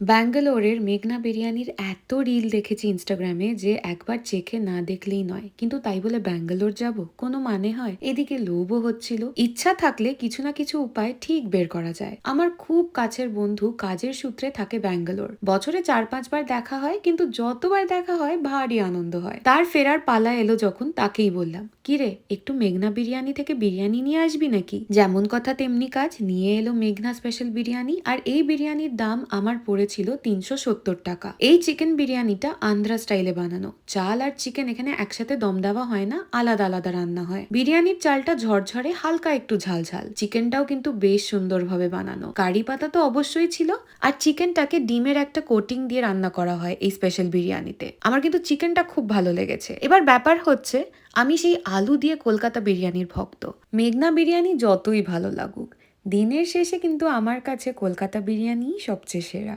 ব্যাঙ্গালোরের মেঘনা বিরিয়ানির এত রিল দেখেছি ইনস্টাগ্রামে যে একবার চেখে না দেখলেই নয়। কিন্তু তাই বলে ব্যাঙ্গালোর যাব? কোনো মানে হয়? এদিকে লোভও হচ্ছিল। ইচ্ছা থাকলে কিছু না কিছু উপায় ঠিক বের করা যায়। আমার খুব কাছের বন্ধু কাজের সূত্রে থাকে ব্যাঙ্গালোর। বছরে চার পাঁচবার দেখা হয়, কিন্তু যতবার দেখা হয়, ভারী আনন্দ হয়। তার ফেরার পালা এলো যখন তাকেই বললাম কিরে একটু মেঘনা বিরিয়ানি থেকে বিরিয়ানি নিয়ে আসবি নাকি? যেমন কথা তেমনি কাজ, নিয়ে এলো মেঘনা স্পেশাল বিরিয়ানি, আর এই বিরিয়ানির দাম আমার পড়েছিল তিনশো সত্তর টাকা। এই চিকেন বিরিয়ানিটা আন্ধ্রা স্টাইলে বানানো। চাল আর চিকেন এখানে একসাথে দম দেওয়া হয় না, আলাদা আলাদা রান্না হয়। বিরিয়ানির চালটা ঝরঝরে, হালকা একটু ঝাল ঝাল চিকেনটাও কিন্তু বেশ সুন্দরভাবে বানানো। কারি পাতা তো অবশ্যই ছিল, আর চিকেনটাকে ডিমের একটা কোটিং দিয়ে রান্না করা হয় এই স্পেশাল বিরিয়ানিতে। আমার কিন্তু চিকেনটা খুব ভালো লেগেছে। এবার ব্যাপার হচ্ছে, আমি সেই আলু দিয়ে কলকাতা বিরিয়ানির ভক্ত। মেঘনা বিরিয়ানি যতই ভালো লাগুক, দিনের শেষে কিন্তু আমার কাছে কলকাতা বিরিয়ানিই সবচেয়ে সেরা।